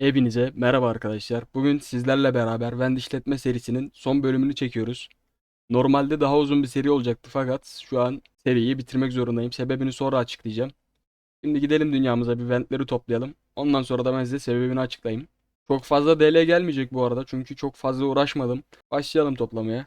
Hepinize merhaba arkadaşlar. Bugün sizlerle beraber Vend işletme serisinin son bölümünü çekiyoruz. Normalde daha uzun bir seri olacaktı fakat şu an seriyi bitirmek zorundayım. Sebebini sonra açıklayacağım. Şimdi gidelim dünyamıza bir Vend'leri toplayalım. Ondan sonra da ben size sebebini açıklayayım. Çok fazla DL gelmeyecek bu arada çünkü çok fazla uğraşmadım. Başlayalım toplamaya.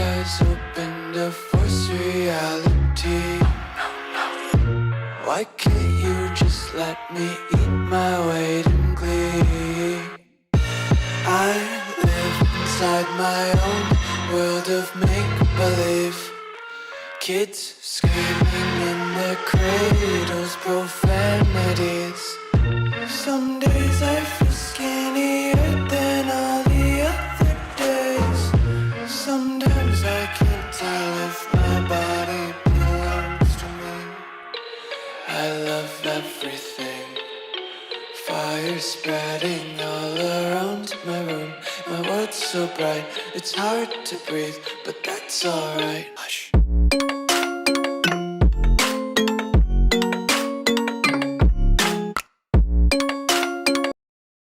eyes open to force reality. Why can't you just let me eat my weight in glee? I live inside my own world of make believe. Kids screaming in their cradles, profanities. Some days I spreading all around my room. My world's so bright, it's hard to breathe, but that's alright. Hush.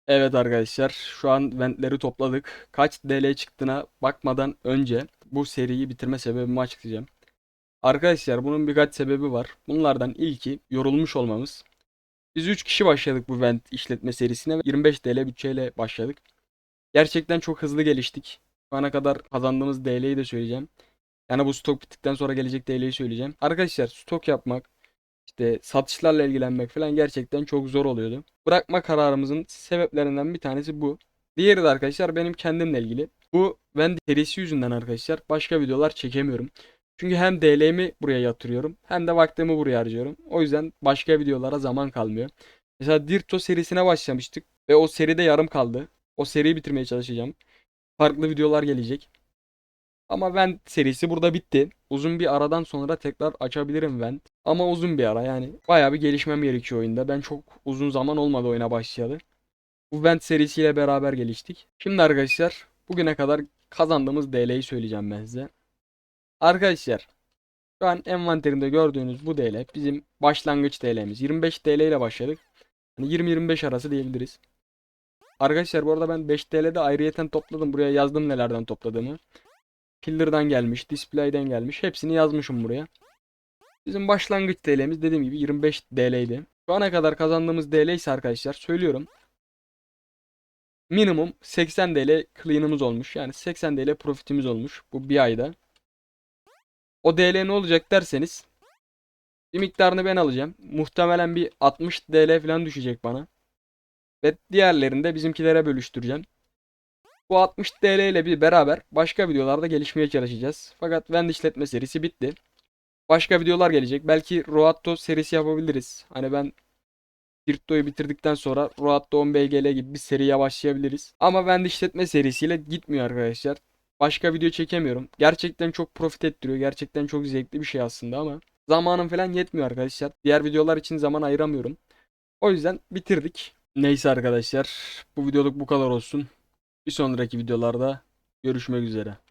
Evet arkadaşlar şu an ventleri topladık. Kaç DL çıktığına bakmadan önce bu seriyi bitirme sebebimi açıklayacağım. Arkadaşlar bunun birkaç sebebi var. Bunlardan ilki yorulmuş olmamız. Biz 3 kişi başladık bu vent işletme serisine ve 25 TL bütçeyle başladık. Gerçekten çok hızlı geliştik. Şu ana kadar kazandığımız DL'yi de söyleyeceğim. Yani bu stok bittikten sonra gelecek DL'yi söyleyeceğim. Arkadaşlar stok yapmak, işte satışlarla ilgilenmek falan gerçekten çok zor oluyordu. Bırakma kararımızın sebeplerinden bir tanesi bu. Diğeri de arkadaşlar benim kendimle ilgili. Bu ben serisi yüzünden arkadaşlar başka videolar çekemiyorum. Çünkü hem DL'mi buraya yatırıyorum hem de vaktimi buraya harcıyorum. O yüzden başka videolara zaman kalmıyor. Mesela Dirto serisine başlamıştık ve o seride yarım kaldı. O seriyi bitirmeye çalışacağım. Farklı videolar gelecek. Ama Vent serisi burada bitti. Uzun bir aradan sonra tekrar açabilirim Vent. Ama uzun bir ara yani. Bayağı bir gelişmem gerekiyor oyunda. Ben çok uzun zaman olmadı oyuna başlayalı. Bu Vent serisiyle beraber geliştik. Şimdi arkadaşlar bugüne kadar kazandığımız DL'yi söyleyeceğim ben size. Arkadaşlar şu an envanterimde gördüğünüz bu DL bizim başlangıç DL'miz. 25 TL ile başladık. Hani 20-25 arası diyebiliriz. Arkadaşlar bu arada ben 5 TL'de ayrıyeten topladım. Buraya yazdım nelerden topladığımı. Pillar'dan gelmiş, Display'den gelmiş. Hepsini yazmışım buraya. Bizim başlangıç DL'miz dediğim gibi 25 DL'ydi. Şu ana kadar kazandığımız DL ise arkadaşlar söylüyorum. Minimum 80 DL clean'ımız olmuş. Yani 80 DL profitimiz olmuş bu bir ayda. O DL ne olacak derseniz bir miktarını ben alacağım. Muhtemelen bir 60 DL falan düşecek bana. Ve diğerlerini de bizimkilere bölüştüreceğim. Bu 60 TL ile bir beraber başka videolarda gelişmeye çalışacağız. Fakat Vend işletme serisi bitti. Başka videolar gelecek. Belki Roatto serisi yapabiliriz. Hani ben Dirtto'yu bitirdikten sonra Roatto 10 BGL gibi bir seriye başlayabiliriz. Ama Vend işletme serisiyle gitmiyor arkadaşlar. Başka video çekemiyorum. Gerçekten çok profit ettiriyor. Gerçekten çok zevkli bir şey aslında ama zamanım falan yetmiyor arkadaşlar. Diğer videolar için zaman ayıramıyorum. O yüzden bitirdik. Neyse arkadaşlar bu videoluk bu kadar olsun. Bir sonraki videolarda görüşmek üzere.